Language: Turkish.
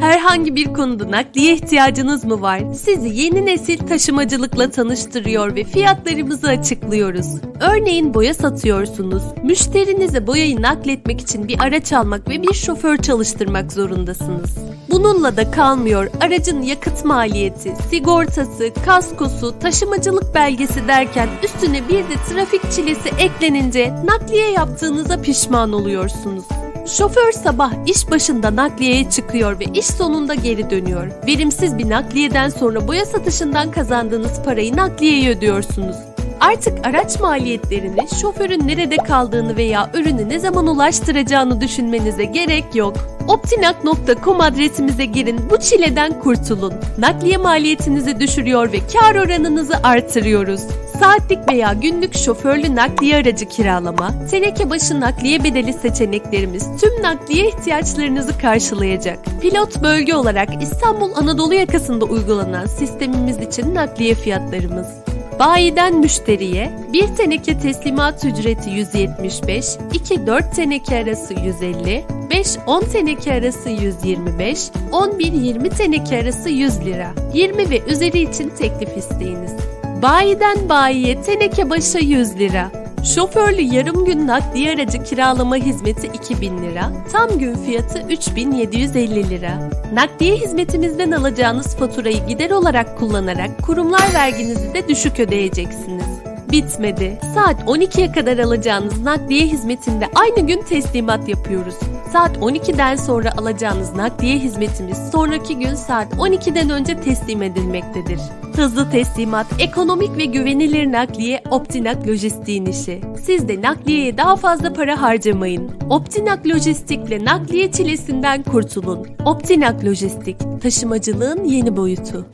Herhangi bir konuda nakliye ihtiyacınız mı var? Sizi yeni nesil taşımacılıkla tanıştırıyor ve fiyatlarımızı açıklıyoruz. Örneğin boya satıyorsunuz. Müşterinize boyayı nakletmek için bir araç almak ve bir şoför çalıştırmak zorundasınız. Bununla da kalmıyor. Aracın yakıt maliyeti, sigortası, kaskosu, taşımacılık belgesi derken üstüne bir de trafik çilesi eklenince nakliye yaptığınıza pişman oluyorsunuz. Şoför sabah iş başında nakliyeye çıkıyor ve iş sonunda geri dönüyor. Verimsiz bir nakliyeden sonra boya satışından kazandığınız parayı nakliyeye ödüyorsunuz. Artık araç maliyetlerini, şoförün nerede kaldığını veya ürünü ne zaman ulaştıracağını düşünmenize gerek yok. Optinak.com adresimize girin, bu çileden kurtulun. Nakliye maliyetinizi düşürüyor ve kar oranınızı artırıyoruz. Saatlik veya günlük şoförlü nakliye aracı kiralama, teneke başı nakliye bedeli seçeneklerimiz tüm nakliye ihtiyaçlarınızı karşılayacak. Pilot bölge olarak İstanbul Anadolu yakasında uygulanan sistemimiz için nakliye fiyatlarımız. Bayiden müşteriye 1 teneke teslimat ücreti 175, 2-4 teneke arası 150, 5-10 teneke arası 125, 11-20 teneke arası 100 lira. 20 ve üzeri için teklif isteğiniz. Bayiden bayiye teneke başa 100 lira. Şoförlü yarım gün nakliye aracı kiralama hizmeti 2000 lira, tam gün fiyatı 3750 lira. Nakliye hizmetimizden alacağınız faturayı gider olarak kullanarak kurumlar verginizi de düşük ödeyeceksiniz. Bitmedi. Saat 12'ye kadar alacağınız nakliye hizmetinde aynı gün teslimat yapıyoruz. Saat 12'den sonra alacağınız nakliye hizmetimiz sonraki gün saat 12'den önce teslim edilmektedir. Hızlı teslimat, ekonomik ve güvenilir nakliye Optinak Lojistik'in işi. Siz de nakliyeye daha fazla para harcamayın. Optinak Lojistik'le nakliye çilesinden kurtulun. Optinak Lojistik, taşımacılığın yeni boyutu.